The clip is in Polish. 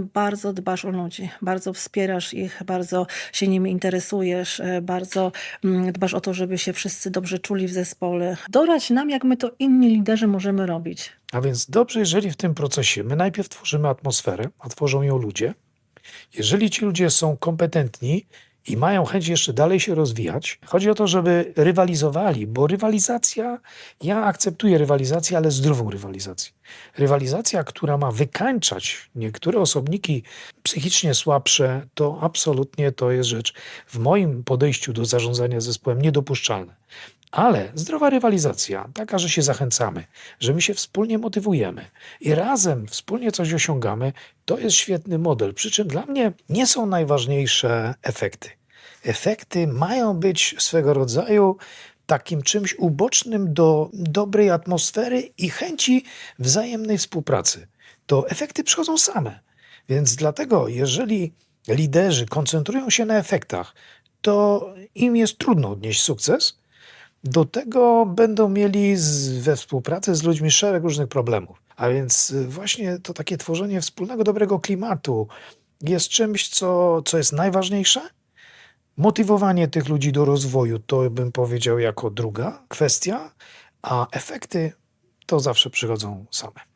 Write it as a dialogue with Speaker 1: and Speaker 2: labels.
Speaker 1: Bardzo dbasz o ludzi, bardzo wspierasz ich, bardzo się nimi interesujesz, e, bardzo mm, dbasz o to, żeby się wszyscy dobrze czuli w zespole. Dorać nam, jak my to inni liderzy możemy robić.
Speaker 2: A więc dobrze, jeżeli w tym procesie my najpierw tworzymy atmosferę, a tworzą ją ludzie. Jeżeli ci ludzie są kompetentni i mają chęć jeszcze dalej się rozwijać, chodzi o to, żeby rywalizowali, bo rywalizacja, ja akceptuję rywalizację, ale zdrową rywalizację. Rywalizacja, która ma wykańczać niektóre osobniki psychicznie słabsze, to absolutnie to jest rzecz w moim podejściu do zarządzania zespołem niedopuszczalna. Ale zdrowa rywalizacja, taka, że się zachęcamy, że my się wspólnie motywujemy i razem wspólnie coś osiągamy, to jest świetny model. Przy czym dla mnie nie są najważniejsze efekty. Efekty mają być swego rodzaju takim czymś ubocznym do dobrej atmosfery i chęci wzajemnej współpracy. To efekty przychodzą same. Więc dlatego, jeżeli liderzy koncentrują się na efektach, to im jest trudno odnieść sukces. Do tego będą mieli z, we współpracy z ludźmi szereg różnych problemów. A więc y, właśnie to takie tworzenie wspólnego, dobrego klimatu jest czymś, co, co jest najważniejsze. Motywowanie tych ludzi do rozwoju to bym powiedział jako druga kwestia, a efekty to zawsze przychodzą same.